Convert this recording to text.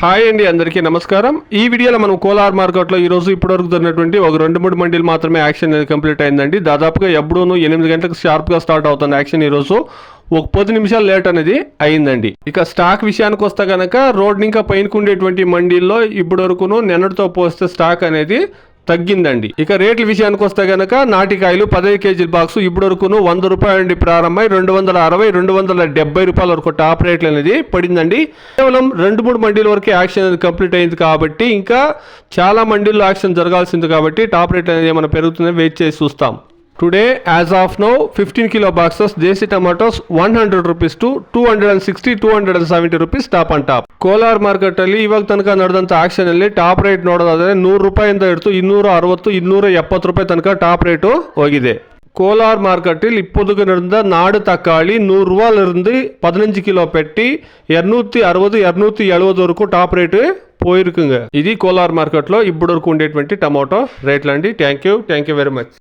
Hi అండి అందరికీ నమస్కారం. ఈ వీడియోలో మనం కోలార్ మార్కెట్లో ఈరోజు ఇప్పటివరకు జరిగినటువంటి ఒక రెండు మూడు మండీలు మాత్రమే యాక్షన్ అనేది కంప్లీట్ అయిందండి. దాదాపుగా ఎప్పుడూను ఎనిమిది గంటలకు షార్ప్గా స్టార్ట్ అవుతుంది యాక్షన్ ఈరోజు ఒక పది నిమిషాలు లేట్ అనేది అయిందండి. ఇక స్టాక్ విషయానికి వస్తే కనుక రోడ్ ఇంకా పైనకుండేటువంటి మండీల్లో ఇప్పటి వరకును నిన్నటితో పోస్తే స్టాక్ అనేది తగ్గిందండి. ఇక రేట్ల విషయానికి వస్తే గనక నాటికాయలు పదహైదు కేజీల బాక్స్ ఇప్పటి వరకును వంద రూపాయల నుండి ప్రారంభమై రెండు వందల అరవై రెండు వందల డెబ్బై రూపాయల వరకు టాప్ రేట్లు అనేది పడిందండి. కేవలం రెండు మూడు మండీల వరకు యాక్షన్ అనేది కంప్లీట్ అయింది కాబట్టి ఇంకా చాలా మండీల్లో యాక్షన్ జరగాల్సింది కాబట్టి టాప్ రేట్ అనేది ఏమైనా పెరుగుతుందని వెయిట్ చేసి చూస్తాం. today as of now fifteen kilo boxes desi tomatoes one hundred rupees to two hundred and sixty two hundred and seventy rupees top and top Kolar market ಅಲ್ಲಿ ಇವಾಗ ತನಕ ನಡೆದಂತ ಆಕ್ಷನ್ ಅಲ್ಲಿ ಟಾಪ್ ರೇಟ್ ನೋಡೋದಾದ್ರೆ ನೂರು ರೂಪಾಯಿಂದ ಹಿಡಿದು ಇನ್ನೂರ ಅರವತ್ತು ಇನ್ನೂರ ಎಪ್ಪತ್ತು ರೂಪಾಯಿ ತನಕ ಟಾಪ್ ರೇಟು ಹೋಗಿದೆ கோலார் மார்க்கெட்டில் இப்போதுக்கு நடந்த நாடு தக்காளி நூறுரூவாலிருந்து பதினஞ்சு கிலோ பெட்டி இரநூத்தி అరవదు இரநூத்தி எழுபது వరకు టాప్ రేటు పోయిరుకుంగ ఇది కోలార్ మార్కెట్లో ఇప్పుడు వరకు ఉండేటువంటి టమాటో రేట్లు అండి thank you thank you very much